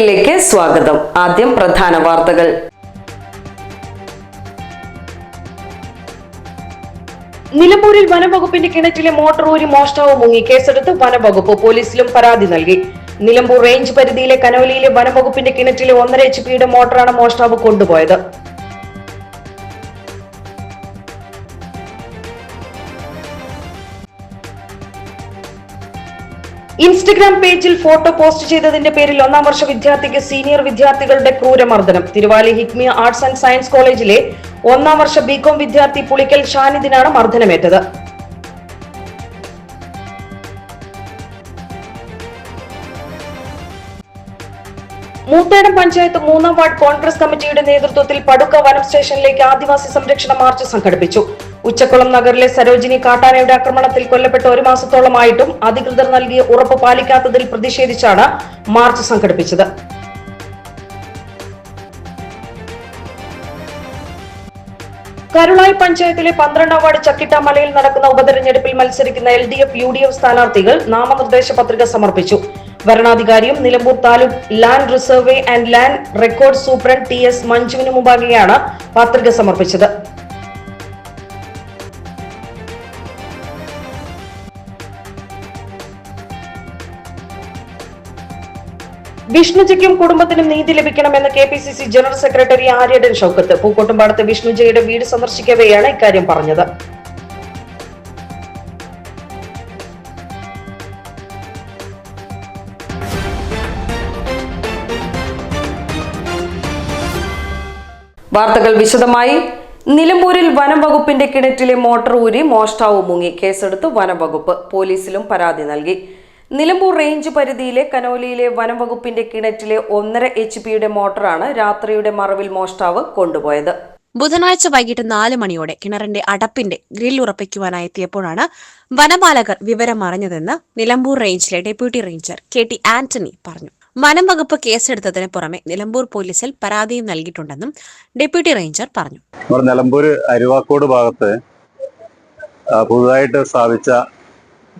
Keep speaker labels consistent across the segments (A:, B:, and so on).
A: വാർത്തകളിലേക്ക് സ്വാഗതം. ആദ്യം പ്രധാന വാർത്തകൾ. നിലമ്പൂരിൽ വനംവകുപ്പിന്റെ കിണറ്റിലെ മോട്ടോർ ഒരു മോഷ്ടാവ് മുങ്ങി. കേസെടുത്ത് വനംവകുപ്പ് പോലീസിലും പരാതി നൽകി. നിലമ്പൂർ റേഞ്ച് പരിധിയിലെ കനോലിയിലെ വനംവകുപ്പിന്റെ കിണറ്റിലെ ഒന്നര എച്ച് പിയുടെ മോട്ടറാണ് മോഷ്ടാവ് കൊണ്ടുപോയത്. ഇൻസ്റ്റഗ്രാം പേജിൽ ഫോട്ടോ പോസ്റ്റ് ചെയ്തതിന്റെ പേരിൽ ഒന്നാം വർഷ വിദ്യാർത്ഥിക്ക് സീനിയർ വിദ്യാർത്ഥികളുടെ ക്രൂരമർദ്ദനം. Thiruvali Hikmiya arts and science കോളേജിലെ ഒന്നാം വർഷ ബികോം വിദ്യാർത്ഥി പുളിക്കൽ ഷാനിദിനാണ് മർദ്ദനമേറ്റത്. മൂത്തേടം പഞ്ചായത്ത് മൂന്നാം വാർഡ് കോൺഗ്രസ് കമ്മിറ്റിയുടെ നേതൃത്വത്തിൽ പടുക്ക വനം സ്റ്റേഷനിലേക്ക് ആദിവാസി സംരക്ഷണ മാർച്ച് സംഘടിപ്പിച്ചു. ഉച്ചക്കുളം നഗറിലെ സരോജിനി കാട്ടാനയുടെ ആക്രമണത്തിൽ കൊല്ലപ്പെട്ട ഒരു മാസത്തോളമായിട്ടും അധികൃതർ നൽകിയ ഉറപ്പ് പാലിക്കാത്തതിൽ പ്രതിഷേധിച്ചാണ് മാർച്ച് സംഘടിപ്പിച്ചത്. കരുളായി പഞ്ചായത്തിലെ പന്ത്രണ്ടാം വാർഡ് ചക്കിട്ടാമലയിൽ നടക്കുന്ന ഉപതെരഞ്ഞെടുപ്പിൽ മത്സരിക്കുന്ന L D F U D F സ്ഥാനാർത്ഥികൾ നാമനിർദ്ദേശ പത്രിക സമർപ്പിച്ചു. വരണാധികാരിയും Nilambur taluk land resurvey and land record superintendent T S മഞ്ജുവിന് മുമ്പാകെയാണ് പത്രിക സമർപ്പിച്ചത്. വിഷ്ണുജയ്ക്കും കുടുംബത്തിനും നീതി ലഭിക്കണമെന്ന് K P C C general secretary Aryadan Shoukath. പൂക്കോട്ടുംപാടത്ത് വിഷ്ണുജയുടെ വീട് സന്ദർശിക്കവെയാണ് ഇക്കാര്യം പറഞ്ഞത്. വാർത്തകൾ വിശദമായി. നിലമ്പൂരിൽ വനംവകുപ്പിന്റെ കിണറ്റിലെ മോട്ടോർ ഊരി മോഷ്ടാവ് മുങ്ങി. കേസെടുത്ത് വനംവകുപ്പ് പോലീസിലും പരാതി നൽകി. നിലമ്പൂർ റേഞ്ച് പരിധിയിലെ കനോലിയിലെ വനംവകുപ്പിന്റെ കിണറ്റിലെ ഒന്നര എച്ച് പിയുടെ മോട്ടറാണ് രാത്രിയുടെ മറവിൽ മോഷ്ടാവ് കൊണ്ടുപോയത്.
B: ബുധനാഴ്ച വൈകിട്ട് നാല് മണിയോടെ കിണറിന്റെ അടപ്പിന്റെ ഗ്രിൽ ഉറപ്പിക്കുവാനായി എത്തിയപ്പോഴാണ് വനപാലകർ വിവരം അറിഞ്ഞതെന്ന് നിലമ്പൂർ റേഞ്ചിലെ deputy ranger K T Antony പറഞ്ഞു. വനം വകുപ്പ് കേസെടുത്തതിന് പുറമെ നിലമ്പൂർ പോലീസിൽ പരാതിയും നൽകിയിട്ടുണ്ടെന്നും ഡെപ്യൂട്ടി റേഞ്ചർ പറഞ്ഞു.
C: നിലമ്പൂർ അരുവാക്കോട് ഭാഗത്ത് പുതുതായിട്ട് സ്ഥാപിച്ച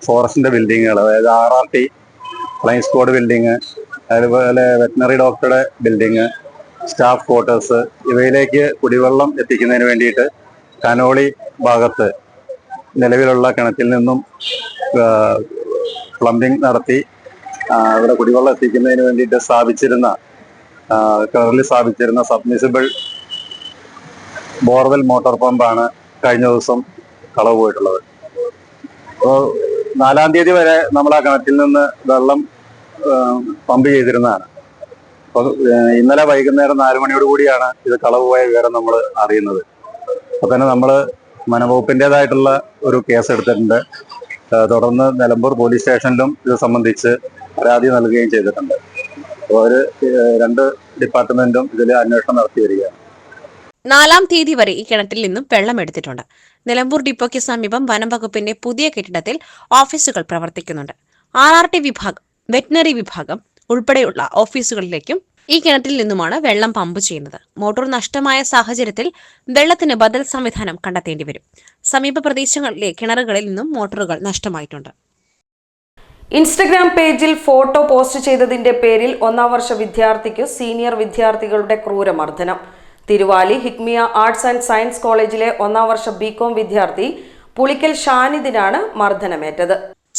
C: ഫോറസ്റ്റിന്റെ ബിൽഡിങ്ങുകൾ അതായത് R R T flying squad building അതുപോലെ വെറ്റിനറി ഡോക്ടറുടെ ബിൽഡിങ് സ്റ്റാഫ് ക്വാർട്ടേഴ്സ് ഇവയിലേക്ക് കുടിവെള്ളം എത്തിക്കുന്നതിന് വേണ്ടിയിട്ട് കനോളി ഭാഗത്ത് നിലവിലുള്ള കിണറ്റിൽ നിന്നും പ്ലംബിംഗ് നടത്തി ഇവിടെ കുടിവെള്ളം എത്തിക്കുന്നതിന് വേണ്ടിയിട്ട് സ്ഥാപിച്ചിരുന്ന കിണറിൽ സ്ഥാപിച്ചിരുന്ന സബ്മിസിബിൾ ബോർവെൽ മോട്ടോർ പമ്പാണ് കഴിഞ്ഞ ദിവസം കളവ് പോയിട്ടുള്ളത്. അപ്പോൾ നാലാം തീയതി വരെ നമ്മൾ ആ കിണറ്റിൽ നിന്ന് വെള്ളം പമ്പ് ചെയ്തിരുന്നതാണ്. അപ്പോൾ ഇന്നലെ വൈകുന്നേരം നാല് മണിയോട് കൂടിയാണ് ഇത് കളവ് പോയ വിവരം നമ്മൾ അറിയുന്നത്. അപ്പോൾ തന്നെ നമ്മൾ വനംവകുപ്പിന്റെതായിട്ടുള്ള ഒരു കേസ് എടുത്തിട്ടുണ്ട്. തുടർന്ന് നിലമ്പൂർ പോലീസ് സ്റ്റേഷനിലും ഇത് സംബന്ധിച്ച് പരാതി നൽകുകയും ചെയ്തിട്ടുണ്ട്. അപ്പോൾ ഒരു രണ്ട് ഡിപ്പാർട്ട്മെന്റും ഇതിൽ അന്വേഷണം നടത്തി വരികയാണ്.
B: നാലാം തീയതി വരെ ഈ കിണറ്റിൽ നിന്നും വെള്ളം എടുത്തിട്ടുണ്ട്. നിലമ്പൂർ ഡിപ്പോയ്ക്ക് സമീപം വനം വകുപ്പിന്റെ പുതിയ കെട്ടിടത്തിൽ ഓഫീസുകൾ പ്രവർത്തിക്കുന്നുണ്ട്. ആർ ആർ ടി വിഭാഗം വെറ്റിനറി വിഭാഗം ഉൾപ്പെടെയുള്ള ഓഫീസുകളിലേക്കും ഈ കിണറ്റിൽ നിന്നുമാണ് വെള്ളം പമ്പ് ചെയ്യുന്നത്. മോട്ടോർ നഷ്ടമായ സാഹചര്യത്തിൽ വെള്ളത്തിന് ബദൽ സംവിധാനം കണ്ടെത്തേണ്ടി വരും. സമീപ പ്രദേശങ്ങളിലെ കിണറുകളിൽ നിന്നും മോട്ടോറുകൾ നഷ്ടമായിട്ടുണ്ട്.
A: ഇൻസ്റ്റഗ്രാം പേജിൽ ഫോട്ടോ പോസ്റ്റ് ചെയ്തതിന്റെ പേരിൽ ഒന്നാം വർഷ വിദ്യാർത്ഥിക്ക് സീനിയർ വിദ്യാർത്ഥികളുടെ ക്രൂരമർദ്ദനം. Thiruvali Hikmiya arts and science കോളേജിലെ ഒന്നാം വർഷ ബികോം വിദ്യാർത്ഥി പുളിക്കൽ ഷാനിദിനാണ് മർദ്ദനമേറ്റത്.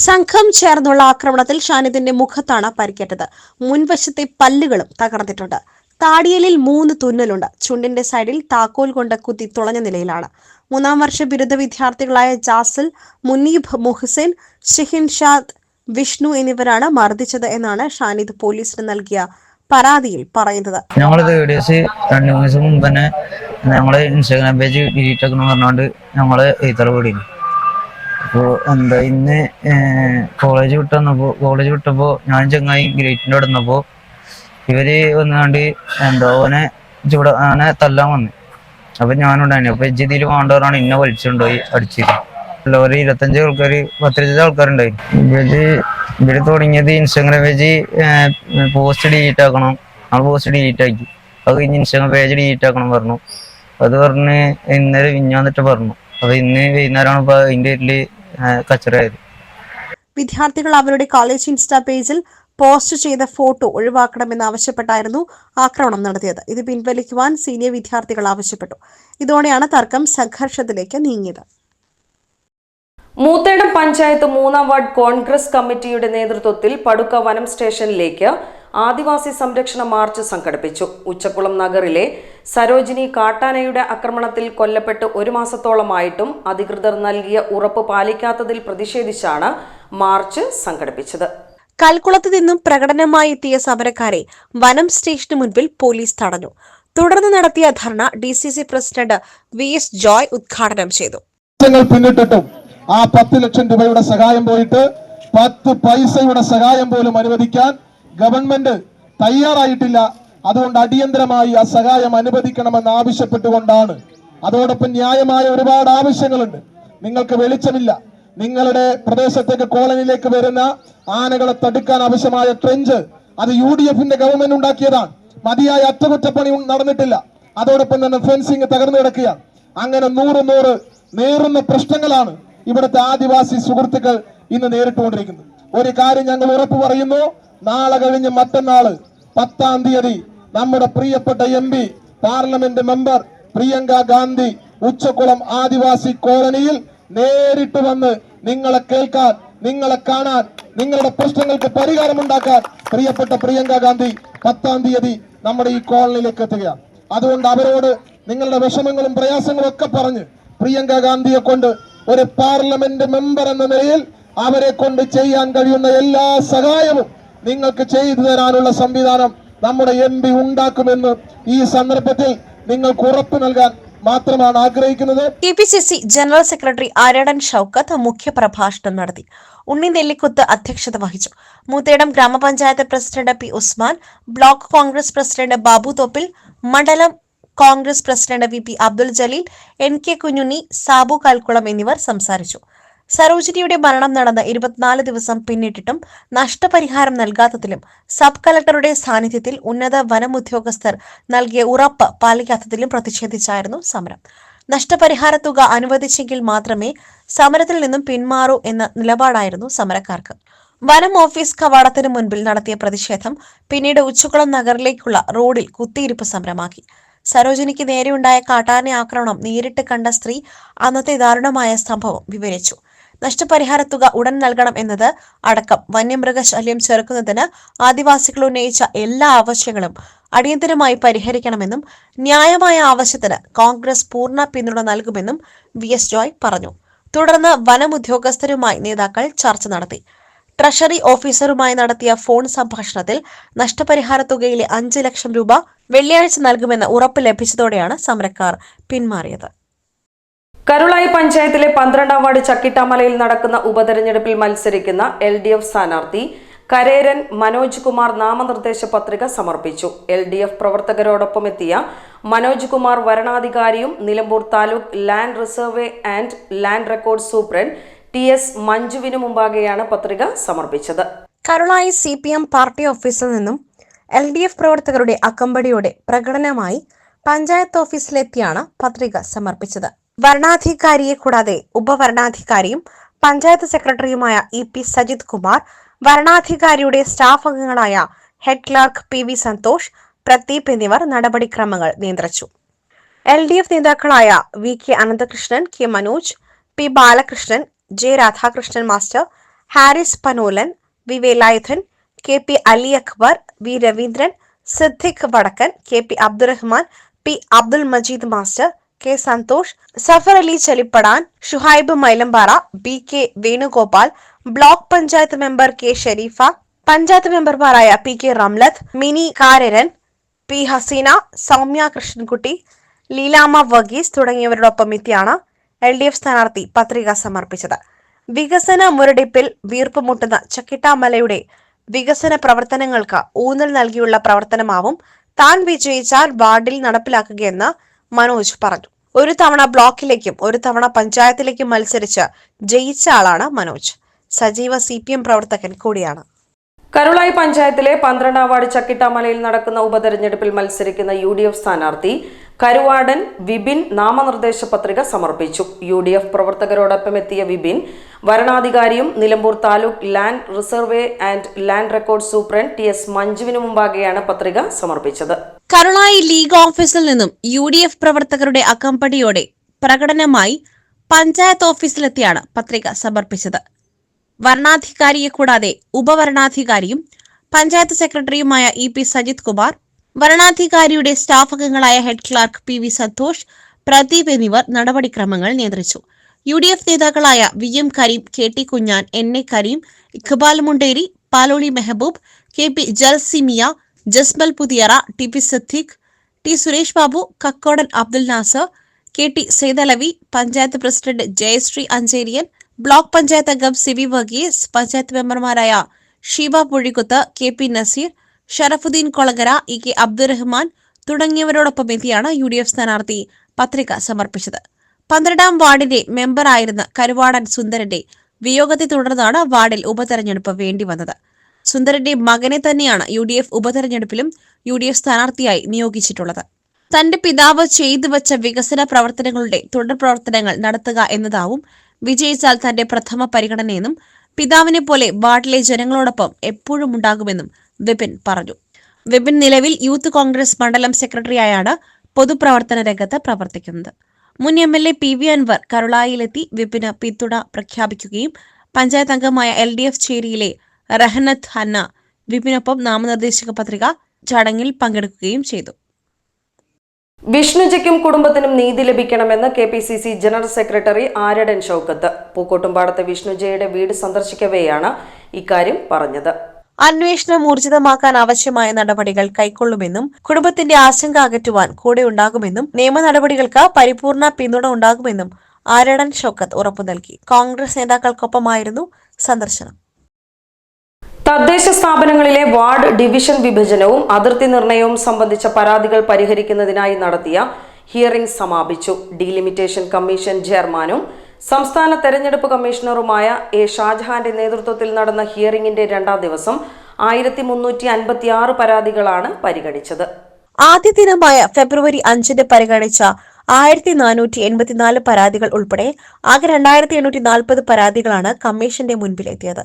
B: സംഘം ചേർന്നുള്ള ആക്രമണത്തിൽ ഷാനിദിന്റെ മുഖത്താണ് പരിക്കേറ്റത്. മുൻവശത്തെ പല്ലുകളും തകർന്നിട്ടുണ്ട്. താടിയലിൽ മൂന്ന് തുന്നലുണ്ട്. ചുണ്ടിന്റെ സൈഡിൽ താക്കോൽ കൊണ്ട് കുത്തി തുളഞ്ഞ നിലയിലാണ്. മൂന്നാം വർഷ ബിരുദ വിദ്യാർത്ഥികളായ ജാസിൽ മുനീബ് മുഹ്സിൻ ഷിഹിൻ ഷാദ് വിഷ്ണു എന്നിവരാണ് മർദ്ദിച്ചത് എന്നാണ് ഷാനിദ് പോലീസിന് നൽകിയ പരാതിയിൽ പറയുന്നത്.
D: ഞങ്ങൾ വീഡിയോസ് രണ്ട് മൂന്ന് ദിവസം മുമ്പ് തന്നെ ഞങ്ങൾ ഇൻസ്റ്റാഗ്രാം പേജ് ഡിലീറ്റ് ആക്കണം പറഞ്ഞുകൊണ്ട് ഞങ്ങൾ എഴുത്തറ വീടിന്. അപ്പോൾ എന്താ ഇന്ന് കോളേജ് വിട്ട് വന്നപ്പോ കോളേജ് വിട്ടപ്പോ ഞാൻ ചങ്ങായി ഗ്രേറ്റിന്റെ അവിടെ നിന്നപ്പോ ഇവർ വന്നുകൊണ്ട് എന്താ ഓനെ ചൂട ഓനെ തല്ലാൻ വന്നു. അപ്പൊ ഞാനുണ്ടായിരുന്നു അപ്പൊ ഇജ്ജിതിയിൽ വേണ്ടവരാണ് ഇന്നെ വലിച്ചുകൊണ്ടുപോയി അടിച്ചത് അല്ല ഒരു ഇരുപത്തഞ്ച് ആൾക്കാർ പത്തിരുപത് ആൾക്കാരുണ്ടായി ഇവർ ഇവർ തുടങ്ങിയത് ഇൻസ്റ്റാഗ്രാം പേജ് പോസ്റ്റ് ഡിലീറ്റ് ആക്കണം. ആ പോസ്റ്റ് ഡിലീറ്റ് ആക്കി. അത് കഴിഞ്ഞ് ഇൻസ്റ്റാഗ്രാം പേജ് ഡിലീറ്റ് ആക്കണം പറഞ്ഞു. അത് പറഞ്ഞ് ഇന്നലെ വിഞ്ഞാന്നിട്ട് പറഞ്ഞു. അപ്പൊ ഇന്ന് വൈകുന്നേരമാണ് ഇപ്പൊ അതിന്റെ പേരിൽ കച്ചറയായത്.
B: വിദ്യാർത്ഥികൾ അവരുടെ കോളേജ് ഇൻസ്റ്റാ പേജിൽ പോസ്റ്റ് ചെയ്ത ഫോട്ടോ ഒഴിവാക്കണമെന്ന് ആവശ്യപ്പെട്ടായിരുന്നു ആക്രമണം നടത്തിയത്. ഇത് പിൻവലിക്കുവാൻ സീനിയർ വിദ്യാർത്ഥികൾ ആവശ്യപ്പെട്ടു. ഇതോടെയാണ് തർക്കം സംഘർഷത്തിലേക്ക് നീങ്ങിയത്.
A: മൂത്തേടം പഞ്ചായത്ത് മൂന്നാം വാർഡ് കോൺഗ്രസ് കമ്മിറ്റിയുടെ നേതൃത്വത്തിൽ പടുക്ക വനം സ്റ്റേഷനിലേക്ക് ആദിവാസി സംരക്ഷണ മാർച്ച് സംഘടിപ്പിച്ചു. ഉച്ചക്കുളം നഗറിലെ സരോജിനി കാട്ടാനയുടെ ആക്രമണത്തിൽ കൊല്ലപ്പെട്ട് ഒരു മാസത്തോളമായിട്ടും അധികൃതർ നൽകിയ ഉറപ്പ് പാലിക്കാത്തതിൽ പ്രതിഷേധിച്ചാണ് മാർച്ച് സംഘടിപ്പിച്ചത്.
B: കൽക്കുളത്ത് നിന്നും പ്രകടനമായി എത്തിയ സമരക്കാരെ വനം സ്റ്റേഷന് മുൻപിൽ പോലീസ് തടഞ്ഞു. തുടർന്ന് നടത്തിയ dharna D C C president V S Joy ഉദ്ഘാടനം ചെയ്തു.
E: പിന്നിട്ടിട്ടും ആ പത്ത് ലക്ഷം രൂപയുടെ സഹായം പോയിട്ട് പത്ത് പൈസയുടെ സഹായം പോലും അനുവദിക്കാൻ ഗവൺമെന്റ് തയ്യാറായിട്ടില്ല. അതുകൊണ്ട് അടിയന്തരമായി ആ സഹായം അനുവദിക്കണമെന്ന് ആവശ്യപ്പെട്ടുകൊണ്ടാണ്. അതോടൊപ്പം ന്യായമായ ഒരുപാട് ആവശ്യങ്ങളുണ്ട്. നിങ്ങൾക്ക് വെളിച്ചമില്ല. നിങ്ങളുടെ പ്രദേശത്തേക്ക് കോളനിയിലേക്ക് വരുന്ന ആനകളെ തടുക്കാൻ ആവശ്യമായ ട്രെഞ്ച് അത് യു ഡി എഫിന്റെ ഗവൺമെന്റ് ഉണ്ടാക്കിയതാണ്. മതിയായ അറ്റകുറ്റപ്പണി നടന്നിട്ടില്ല. അതോടൊപ്പം തന്നെ ഫെൻസിങ് തകർന്നു കിടക്കുകയാണ്. അങ്ങനെ നൂറ് നൂറ് നേറുന്ന പ്രശ്നങ്ങളാണ് ഇവിടുത്തെ ആദിവാസി സുഹൃത്തുക്കൾ ഇന്ന് നേരിട്ടുകൊണ്ടിരിക്കുന്നത് ഒരു കാര്യം ഞങ്ങൾ ഉറപ്പു പറയുന്നു നാളെ കഴിഞ്ഞ് മറ്റന്നാൾ പത്താം തീയതി നമ്മുടെ പ്രിയപ്പെട്ട M P parliament member Priyanka Gandhi Uchakkulam ആദിവാസി കോളനിയിൽ നേരിട്ട് വന്ന് നിങ്ങളെ കേൾക്കാൻ നിങ്ങളെ കാണാൻ നിങ്ങളുടെ പ്രശ്നങ്ങൾക്ക് പരിഹാരം ഉണ്ടാക്കാൻ പ്രിയപ്പെട്ട പ്രിയങ്ക ഗാന്ധി പത്താം തീയതി നമ്മുടെ ഈ കോളനിയിലേക്ക് എത്തുകയാണ്. അതുകൊണ്ട് അവരോട് നിങ്ങളുടെ വിഷമങ്ങളും പ്രയാസങ്ങളും ഒക്കെ പറഞ്ഞ് പ്രിയങ്ക ഗാന്ധിയെ കൊണ്ട് ഒരു പാർലമെന്റ് മെമ്പർ എന്ന നിലയിൽ അവരെ കൊണ്ട് ചെയ്യാൻ കഴിയുന്ന എല്ലാ സഹായവും നിങ്ങൾക്ക് ചെയ്തു തരാനുള്ള സംവിധാനം നമ്മുടെ എം പി ഉണ്ടാക്കുമെന്ന് ഈ സന്ദർഭത്തിൽ നിങ്ങൾക്ക് ഉറപ്പ് നൽകാൻ മാത്രമാണ് ആഗ്രഹിക്കുന്നത്.
B: K P C C general secretary Aryadan Shoukath മുഖ്യപ്രഭാഷണം നടത്തി. ഉണ്ണി നെല്ലിക്കുത്ത് അധ്യക്ഷത വഹിച്ചു. മൂത്തേടം ഗ്രാമപഞ്ചായത്ത് president P Usman block Congress president Babu Thoppil മണ്ഡലം Congress president V P Abdul Jaleel N K Kunhunni Sabu Kalkulam എന്നിവർ സംസാരിച്ചു. സരോജിനിയുടെ മരണം നടന്ന ഇരുപത്തിനാല് ദിവസം പിന്നിട്ടിട്ടും നഷ്ടപരിഹാരം നൽകാത്തതിലും സബ് കളക്ടറുടെ സാന്നിധ്യത്തിൽ ഉന്നത വനം ഉദ്യോഗസ്ഥർ നൽകിയ ഉറപ്പ് പാലിക്കാത്തതിലും പ്രതിഷേധിച്ചായിരുന്നു സമരം. നഷ്ടപരിഹാര തുക അനുവദിച്ചെങ്കിൽ മാത്രമേ സമരത്തിൽ നിന്നും പിന്മാറൂ എന്ന നിലപാടായിരുന്നു സമരക്കാർക്ക്. വനം ഓഫീസ് കവാടത്തിന് മുൻപിൽ നടത്തിയ പ്രതിഷേധം പിന്നീട് ഉച്ചക്കുളം നഗറിലേക്കുള്ള റോഡിൽ കുത്തിയിരിപ്പ് സമരമാക്കി. സരോജിനിക്ക് നേരെയുണ്ടായ കാട്ടാന ആക്രമണം നേരിട്ട് കണ്ട സ്ത്രീ അന്നത്തെ ദാരുണമായ സംഭവം വിവരിച്ചു. നഷ്ടപരിഹാര തുക ഉടൻ നൽകണം എന്നത് അടക്കം വന്യമൃഗശല്യം ചെറുക്കുന്നതിന് ആദിവാസികൾ ഉന്നയിച്ച എല്ലാ ആവശ്യങ്ങളും അടിയന്തരമായി പരിഹരിക്കണമെന്നും ന്യായമായ ആവശ്യത്തിന് കോൺഗ്രസ് പൂർണ പിന്തുണ നൽകുമെന്നും വി എസ് ജോയ് പറഞ്ഞു. തുടർന്ന് വനം ഉദ്യോഗസ്ഥരുമായി നേതാക്കൾ ചർച്ച നടത്തി. ട്രഷറി ഓഫീസറുമായി നടത്തിയ ഫോൺ സംഭാഷണത്തിൽ നഷ്ടപരിഹാര തുകയിലെ അഞ്ച് ലക്ഷം രൂപ വെള്ളിയാഴ്ച നൽകുമെന്ന് ഉറപ്പ് ലഭിച്ചതോടെയാണ് സമരക്കാർ പിന്മാറിയത്.
A: കരുളായി പഞ്ചായത്തിലെ പന്ത്രണ്ടാം വാർഡ് ചക്കിട്ടാമലയിൽ നടക്കുന്ന ഉപതെരഞ്ഞെടുപ്പിൽ മത്സരിക്കുന്ന എൽ ഡി എഫ് സ്ഥാനാർത്ഥി കരേരൻ മനോജ് കുമാർ നാമനിർദ്ദേശ പത്രിക സമർപ്പിച്ചു. എൽ ഡി എഫ് പ്രവർത്തകരോടൊപ്പം എത്തിയ Manoj Kumar വരണാധികാരിയും Nilambur taluk land resurvey and land record superintendent T S മഞ്ജുവിനു മുമ്പാകെയാണ് പത്രിക സമർപ്പിച്ചത്.
B: Karulai C P M party ഓഫീസിൽ നിന്നും എൽ ഡി എഫ് പ്രവർത്തകരുടെ അക്കമ്പടിയോടെ പ്രകടനമായി പഞ്ചായത്ത് ഓഫീസിലെത്തിയാണ് പത്രിക സമർപ്പിച്ചത്. വരണാധികാരിയെ കൂടാതെ ഉപവരണാധികാരിയും പഞ്ചായത്ത് സെക്രട്ടറിയുമായ ഇ പി സജിത് കുമാർ വരണാധികാരിയുടെ സ്റ്റാഫ് അംഗങ്ങളായ head clerk P V Santhosh Pradeep എന്നിവർ നടപടിക്രമങ്ങൾ നിയന്ത്രിച്ചു. എൽ ഡി എഫ് നേതാക്കളായ V K Ananthakrishnan K Manoj P Balakrishnan J Radhakrishnan master Haris Panolan V Velayudhan K P Ali Akbar V Raveendran Siddique Vadakkan K P Abdurahman P Abdul Majeed master K Santhosh Safar Ali Chalippadan Shuhaib Mylampara B K Venugopal block panchayat member K Sherifa panchayat മെമ്പർമാരായ P K Ramlath Mini Kararan P Haseena Soumya Krishnankutty Leelamma Varghese തുടങ്ങിയവരോടൊപ്പം എത്തിയാണ് L D F സ്ഥാനാർത്ഥി പത്രിക സമർപ്പിച്ചത്. വികസന മുരടിപ്പിൽ വീർപ്പുമുട്ടുന്ന ചക്കിട്ടാമലയുടെ വികസന പ്രവർത്തനങ്ങൾക്ക് ഊന്നൽ നൽകിയുള്ള പ്രവർത്തനമാവും താൻ വിജയിച്ചാൽ വാർഡിൽ നടപ്പിലാക്കുകയെന്ന് മനോജ് പറഞ്ഞു. ഒരു തവണ ബ്ലോക്കിലേക്കും ഒരു തവണ പഞ്ചായത്തിലേക്കും മത്സരിച്ച് ജയിച്ച ആളാണ് മനോജ്. സജീവ സി പ്രവർത്തകൻ കൂടിയാണ്.
A: കരുളായി പഞ്ചായത്തിലെ പന്ത്രണ്ടാം വാർഡ് ചക്കിട്ടാമലയിൽ നടക്കുന്ന ഉപതെരഞ്ഞെടുപ്പിൽ മത്സരിക്കുന്ന യു ഡി എഫ് സ്ഥാനാർത്ഥി കരുവാടൻ വിപിൻ നാമനിർദ്ദേശ പത്രിക സമർപ്പിച്ചു. യു ഡി എഫ് പ്രവർത്തകരോടൊപ്പം എത്തിയ Vipin വരണാധികാരിയും Nilambur taluk land resurvey and land record superintendent T S മഞ്ജുവിന് മുമ്പാകെയാണ് പത്രിക സമർപ്പിച്ചത്.
B: കരുളായി ലീഗ് ഓഫീസിൽ നിന്നും യു ഡി എഫ് പ്രവർത്തകരുടെ അകമ്പടിയോടെ പ്രകടനമായി പഞ്ചായത്ത് ഓഫീസിലെത്തിയാണ് പത്രിക സമർപ്പിച്ചത്. വരണാധികാരിയെ കൂടാതെ ഉപവരണാധികാരിയും പഞ്ചായത്ത് സെക്രട്ടറിയുമായ ഇ പി സജിത് കുമാർ വരണാധികാരിയുടെ സ്റ്റാഫ് അംഗങ്ങളായ head clerk P V Santhosh Pradeep എന്നിവർ നടപടിക്രമങ്ങൾ നിയന്ത്രിച്ചു. യു ഡി എഫ് നേതാക്കളായ V M Kareem K T Kunhan N A Kareem Iqbal Munderi Paloli Mehaboob K P Jalsimiya Jasmal Puthiyara T P Sadheeq T Suresh Babu Kakkodan Abdul Nasar K T Sethalavi panchayat president Jayashree Ancheriyan block panchayat അംഗം C V Varghese panchayat മെമ്പർമാരായ Sheeba Puzhikkuth K P Naseer Sharafudheen Kolakara E K Abdurahman തുടങ്ങിയവരോടൊപ്പം എത്തിയാണ് U D F സ്ഥാനാർത്ഥി പത്രിക സമർപ്പിച്ചത്. പന്ത്രണ്ടാം വാർഡിന്റെ മെമ്പറായിരുന്ന കരുവാടൻ സുന്ദരന്റെ വിയോഗത്തെ തുടർന്നാണ് വാർഡിൽ ഉപതെരഞ്ഞെടുപ്പ് വേണ്ടിവന്നത് സുന്ദരന്റെ മകനെ തന്നെയാണ് യു ഡി എഫ് ഉപതെരഞ്ഞെടുപ്പിലും യു ഡി എഫ് സ്ഥാനാർത്ഥിയായി നിയോഗിച്ചിട്ടുള്ളത്. തന്റെ പിതാവ് ചെയ്തു വച്ച വികസന പ്രവർത്തനങ്ങളുടെ തുടർ പ്രവർത്തനങ്ങൾ നടത്തുക എന്നതാവും വിജയിച്ചാൽ തന്റെ പ്രഥമ പരിഗണനയെന്നും പിതാവിനെ പോലെ വാർഡിലെ ജനങ്ങളോടൊപ്പം എപ്പോഴും ഉണ്ടാകുമെന്നും വിപിൻ പറഞ്ഞു. വിപിൻ നിലവിൽ യൂത്ത് കോൺഗ്രസ് മണ്ഡലം സെക്രട്ടറിയായാണ് പൊതുപ്രവർത്തന രംഗത്ത് പ്രവർത്തിക്കുന്നത്. മുൻ M L A P V Anvar കരുളായിലെത്തി വിപിന് പിന്തുണ പ്രഖ്യാപിക്കുകയും പഞ്ചായത്ത് അംഗമായ എൽ ഡി എഫ് ചേരിയിലെ റഹനത്ത് ഹന്ന വിപിനൊപ്പം നാമനിർദ്ദേശക പത്രിക ചടങ്ങിൽ പങ്കെടുക്കുകയും ചെയ്തു.
A: വിഷ്ണുജയ്ക്കും കുടുംബത്തിനും നീതി ലഭിക്കണമെന്ന് K P C C general secretary Aryadan Shoukath. പൂക്കോട്ടുംപാടത്തെ വിഷ്ണുജയുടെ വീട് സന്ദർശിക്കവെയാണ് ഇക്കാര്യം പറഞ്ഞത്.
B: അന്വേഷണം ഊർജിതമാക്കാൻ ആവശ്യമായ നടപടികൾ കൈക്കൊള്ളുമെന്നും കുടുംബത്തിന്റെ ആശങ്ക അകറ്റുവാൻ കൂടെ ഉണ്ടാകുമെന്നും നിയമ നടപടികൾക്ക് പരിപൂർണ പിന്തുണ ഉണ്ടാകുമെന്നും ആരടൻ ഷൌക്കത്ത് ഉറപ്പു നൽകി കോൺഗ്രസ് നേതാക്കൾക്കൊപ്പമായിരുന്നു സന്ദർശനം.
A: തദ്ദേശ സ്ഥാപനങ്ങളിലെ വാർഡ് ഡിവിഷൻ വിഭജനവും അതിർത്തി നിർണയവും സംബന്ധിച്ച പരാതികൾ പരിഹരിക്കുന്നതിനായി നടത്തിയ ഹിയറിംഗ് സമാപിച്ചു. ഡീലിമിറ്റേഷൻ കമ്മീഷൻ ചെയർമാനും സംസ്ഥാന തെരഞ്ഞെടുപ്പ് കമ്മീഷണറുമായ എ ഷാജഹാന്റെ നേതൃത്വത്തിൽ നടന്ന ഹിയറിംഗിന്റെ രണ്ടാം ദിവസം ആയിരത്തി മുന്നൂറ്റി അൻപത്തി ആറ് പരാതികളാണ് പരിഗണിച്ചത്.
B: ആദ്യ ദിനമായ ഫെബ്രുവരി അഞ്ചിന് പരിഗണിച്ച ആയിരത്തി നാനൂറ്റി എൺപത്തിനാല് പരാതികൾ ഉൾപ്പെടെ ആകെ രണ്ടായിരത്തി എണ്ണൂറ്റി നാൽപ്പത് പരാതികളാണ് കമ്മീഷന്റെ മുൻപിലെത്തിയത്.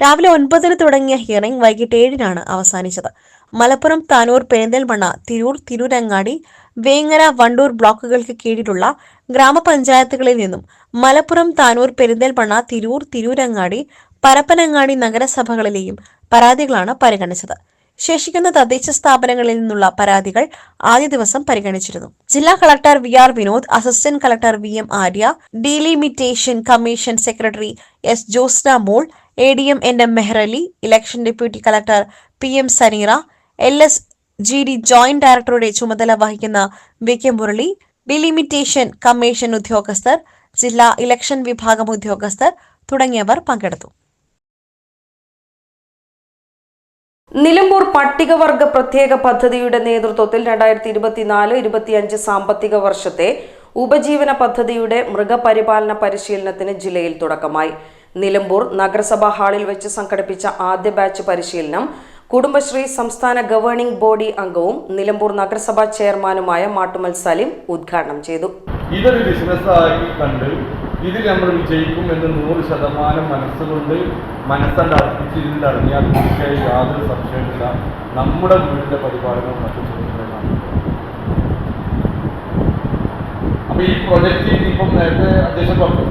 B: രാവിലെ ഒൻപതിന് തുടങ്ങിയ ഹിയറിംഗ് വൈകിട്ട് ഏഴിനാണ് അവസാനിച്ചത്. മലപ്പുറം താനൂർ പെരിന്തൽമണ്ണ തിരൂർ തിരൂരങ്ങാടി വേങ്ങര വണ്ടൂർ ബ്ലോക്കുകൾക്ക് കീഴിലുള്ള ഗ്രാമപഞ്ചായത്തുകളിൽ നിന്നും മലപ്പുറം താനൂർ പെരിന്തൽമണ്ണ തിരൂർ തിരൂരങ്ങാടി പരപ്പനങ്ങാടി നഗരസഭകളിലെയും പരാതികളാണ് പരിഗണിച്ചത്. ശേഷിക്കുന്ന തദ്ദേശ സ്ഥാപനങ്ങളിൽ നിന്നുള്ള പരാതികൾ ആദ്യ ദിവസം പരിഗണിച്ചിരുന്നു. ജില്ലാ collector V R Vinod assistant collector V M Arya delimitation commission secretary S Josna Mol A D M N M Mehrali election deputy collector P M Saneera L S G D joint ഡയറക്ടറുടെ ചുമതല വഹിക്കുന്ന V K Murali delimitation commission ഉദ്യോഗസ്ഥർ ജില്ലാ election വിഭാഗം ഉദ്യോഗസ്ഥർ തുടങ്ങിയവർ പങ്കെടുത്തു.
A: നിലമ്പൂർ പട്ടികവർഗ പ്രത്യേക പദ്ധതിയുടെ നേതൃത്വത്തിൽ രണ്ടായിരത്തി ഇരുപത്തിനാല് ഇരുപത്തിയഞ്ച് സാമ്പത്തിക വർഷത്തെ ഉപജീവന പദ്ധതിയുടെ മൃഗപരിപാലന പരിശീലനത്തിന് ജില്ലയിൽ തുടക്കമായി. നിലമ്പൂർ നഗരസഭാ ഹാളിൽ വെച്ച് സംഘടിപ്പിച്ച ആദ്യ ബാച്ച് പരിശീലനം കുടുംബശ്രീ സംസ്ഥാന ഗവേണിംഗ് ബോഡി അംഗവും നിലമ്പൂർ നഗരസഭാ ചെയർമാനുമായ മാട്ടുമൽ സലിം ഉദ്ഘാടനം ചെയ്തു.
F: ഇതൊരു ബിസിനസ്സായി കണ്ട് ഇതിൽ നമ്മൾ വിജയിക്കും എന്ന് നൂറ് ശതമാനം മനസ്സുകൊണ്ട് മനസ്സണ്ട് അർപ്പിച്ചിരുന്നിട്ട് അറിഞ്ഞാൽ തീർച്ചയായും യാതൊരു സംശയമില്ല നമ്മുടെ വീടിന്റെ പരിപാടികൾ മറ്റു സുരക്ഷിതമാണ് അപ്പൊ ഈ പ്രൊജക്റ്റ് ഇപ്പം നേരത്തെ അധ്യക്ഷൻ പറഞ്ഞു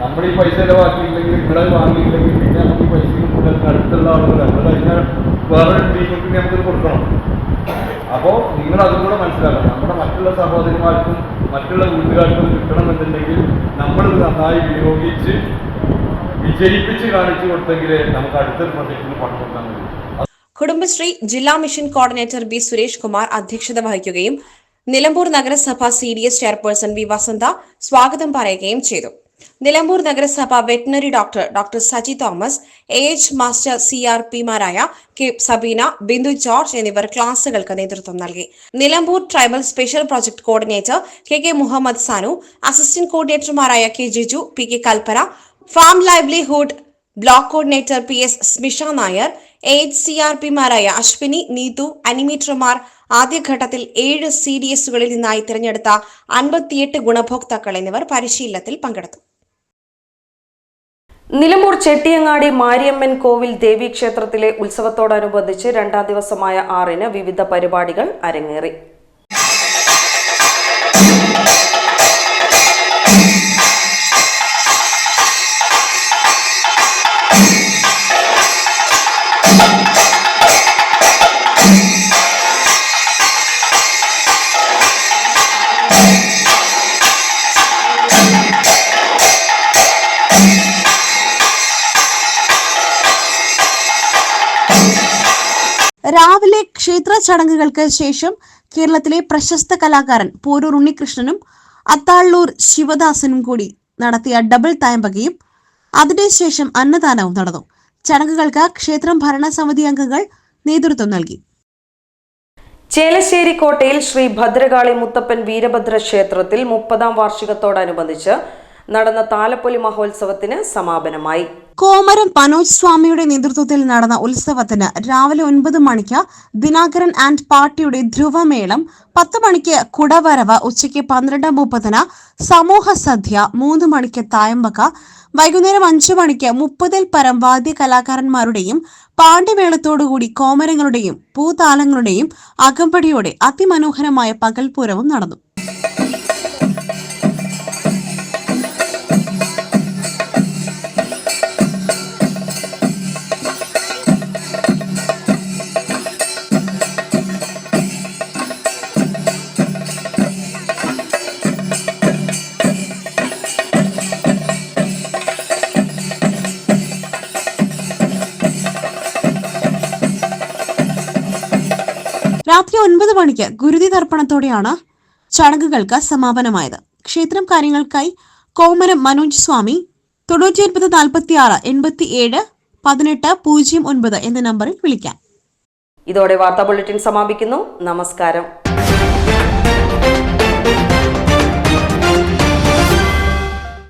F: നമ്മൾ ഈ പൈസ ചിലവാക്കിയില്ലെങ്കിൽ ഇവിടെ വാങ്ങിയില്ലെങ്കിൽ പിന്നെ നമുക്ക് ഈ പൈസ കൂടുതൽ അടുത്തുള്ള ആളുകൾ നമ്മൾ കഴിഞ്ഞാൽ വേറെ ടീമിന് നമുക്ക് കൊടുക്കണം. അപ്പോൾ നിങ്ങൾ അതും കൂടെ മനസ്സിലാക്കണം. നമ്മുടെ മറ്റുള്ള സഹോദരിമാർക്കും മറ്റുള്ള വീട്ടുകാർക്കും കിട്ടണം കിട്ടണമെന്നുണ്ടെങ്കിൽ നമ്മൾ നന്നായി വിനിയോഗിച്ച് വിജയിപ്പിച്ച് കാണിച്ചു കൊടുത്തെങ്കിലേ നമുക്ക് അടുത്ത പ്രൊജക്റ്റിന് പണം കൊടുക്കാൻ കഴിയും
B: കുടുംബശ്രീ ജില്ലാ mission coordinator B Suresh Kumar അധ്യക്ഷത വഹിക്കുകയും നിലമ്പൂർ നഗരസഭ C D S chairperson V Vasantha സ്വാഗതം പറയുകയും ചെയ്തു. നിലമ്പൂർ നഗരസഭ veterinary doctor doctor Saji Thomas A H master C R പിമാരായ K Sabeena Bindu George എന്നിവർ ക്ലാസുകൾക്ക് നേതൃത്വം നൽകി. Nilambur tribal special project coordinator K K Muhammad Sanu assistant കോർഡിനേറ്റർമാരായ K Jiju P K Kalpana farm livelihood block coordinator P S Smisha Nair H C R പിമാരായ Ashwini Neethu അനിമേറ്റർമാർ ആദ്യഘട്ടത്തിൽ ഏഴ് C D എസുകളിൽ നിന്നായി തിരഞ്ഞെടുത്ത അൻപത്തിയെട്ട് ഗുണഭോക്താക്കൾ എന്നിവർ പരിശീലനത്തിൽ പങ്കെടുത്തു.
A: നിലമ്പൂർ ചെട്ടിയങ്ങാടി മാരിയമ്മൻ കോവിൽ ദേവീക്ഷേത്രത്തിലെ ഉത്സവത്തോടനുബന്ധിച്ച് രണ്ടാം ദിവസമായ ആറിന് വിവിധ പരിപാടികൾ അരങ്ങേറി.
B: രാവിലെ ക്ഷേത്ര ചടങ്ങുകൾക്ക് ശേഷം കേരളത്തിലെ പ്രശസ്ത കലാകാരൻ പോരൂർ ഉണ്ണികൃഷ്ണനും അത്താള്ളൂർ ശിവദാസനും കൂടി നടത്തിയ ഡബിൾ തായമ്പകയും അതിനുശേഷം അന്നദാനവും നടന്നു. ചടങ്ങുകൾക്ക് ക്ഷേത്രം ഭരണസമിതി അംഗങ്ങൾ നേതൃത്വം നൽകി.
A: ചേലശ്ശേരി കോട്ടയിൽ ശ്രീ ഭദ്രകാളി മുത്തപ്പൻ വീരഭദ്ര ക്ഷേത്രത്തിൽ മുപ്പതാം വാർഷികത്തോടനുബന്ധിച്ച് നടന്ന താലപ്പൊലി മഹോത്സവത്തിന് സമാപനമായി.
B: കോമരം പനോജ് സ്വാമിയുടെ നേതൃത്വത്തിൽ നടന്ന ഉത്സവത്തിന് രാവിലെ ഒൻപത് മണിക്ക് ദിനാകരൻ ആൻഡ് പാർട്ടിയുടെ ധ്രുവമേളം പത്ത് മണിക്ക് കുടവരവ് ഉച്ചയ്ക്ക് പന്ത്രണ്ട് മുപ്പതിന് സമൂഹ സദ്യ മൂന്ന് മണിക്ക് തായമ്പക വൈകുന്നേരം അഞ്ചു മണിക്ക് മുപ്പതിൽ പരം വാദ്യ കലാകാരന്മാരുടെയും പാണ്ഡ്യമേളത്തോടുകൂടി കോമരങ്ങളുടെയും പൂതാലങ്ങളുടെയും അകമ്പടിയോടെ അതിമനോഹരമായ പകൽപൂരവും നടന്നു. ഒൻപത് മണിക്ക് ഗുരുതി തർപ്പണത്തോടെയാണ് ചടങ്ങുകൾക്ക് സമാപനമായത്. ക്ഷേത്രം കാര്യങ്ങൾക്കായി കോമരം മനോജ് സ്വാമി തൊണ്ണൂറ്റി ഒൻപത് നാൽപ്പത്തി ആറ് എൺപത്തി ഏഴ് പതിനെട്ട് പൂജ്യം ഒൻപത് എന്ന നമ്പറിൽ വിളിക്കാം.
A: ഇതോടെ വാർത്താ ബുള്ളറ്റിൻ സമാപിക്കുന്നു. നമസ്കാരം.